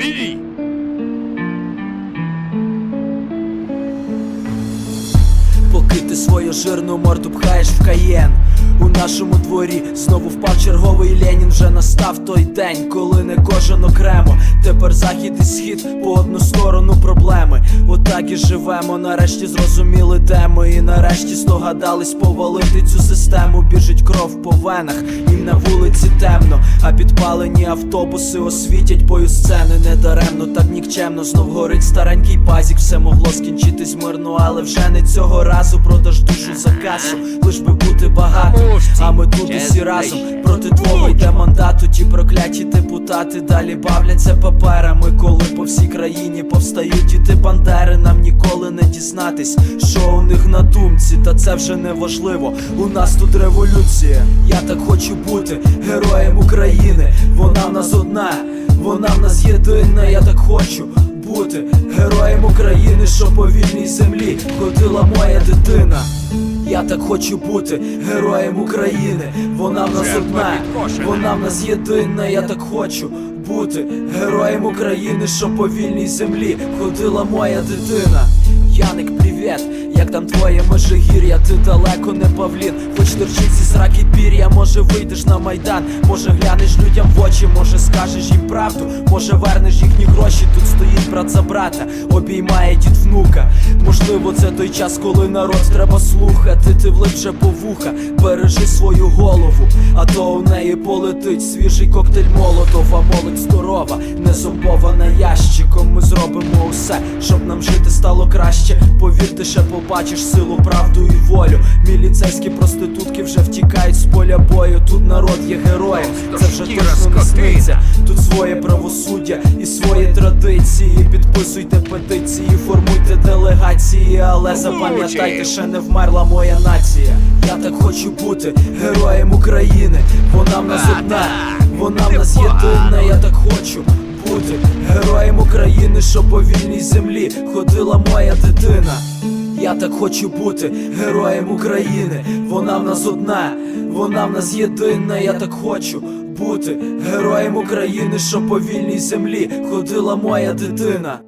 Бій! Поки ти свою жирну морду пхаєш в каєн. У нашому дворі знову впав черговий Ленін вже настав той день, коли не кожен окремо. Тепер захід і схід по одну сторону проблеми. Отак і живемо. Нарешті зрозуміли теми. І нарешті здогадались повалити цю систему. Біжить кров по венах, і на вулиці темно. А підпалені автобуси освітять бою сцени недаремно, так нікчемно. Знов горить старенький пазік. Все скінчитись мирно, але вже не цього разу. Продаж душу за касу, лиш би бути багато. А ми тут усі разом проти твого йде мандату. Ті прокляті депутати далі бавляться паперами, коли по всій країні повстають діти бандери. Нам ніколи не дізнатись, що у них на думці, та це вже не важливо. У нас тут революція. Я так хочу бути героєм України. Вона в нас одна, вона в нас єдина. Я так хочу бути героєм України, що по вільній землі ходила моя дитина. Я так хочу бути героєм України. Вона в нас одна, вона в нас єдина. Я так хочу бути героєм України, що по вільній землі ходила моя дитина. Яник, привіт, як там твоє межигір'я, ти далеко не павлін, хоч терчить зі сраки пір'я, може вийдеш на майдан, може глянеш людям в очі, може скажеш їм правду, може вернеш їхні гроші. Тут стоїть брат за брата, обіймає дід внука. Можливо, це той час, коли народ треба слухати. Ти влип вже по вуха, бережи свою голову, а то у неї полетить свіжий коктейль молотов, а молодь здорова, не зомбована ящиком. Ми зробимо усе, щоб нам жити стало краще. Повірте, ще побачиш силу, правду і волю. Міліцейські проститутки вже втікають з поля бою. Тут народ є героєм, це вже точно не сниться. Тут своє правосуддя і свої традиції. Підписуйте петиції, формуйте делегації, але запам'ятайте, ще не вмерла моя нація. Я так хочу бути героєм України. Вона в нас одна, вона в нас єдина. Я так хочу героєм України, що по вільній землі ходила моя дитина. Я так хочу бути героєм України. Вона в нас одна, вона в нас єдина. Я так хочу бути героєм України, що по вільній землі ходила моя дитина.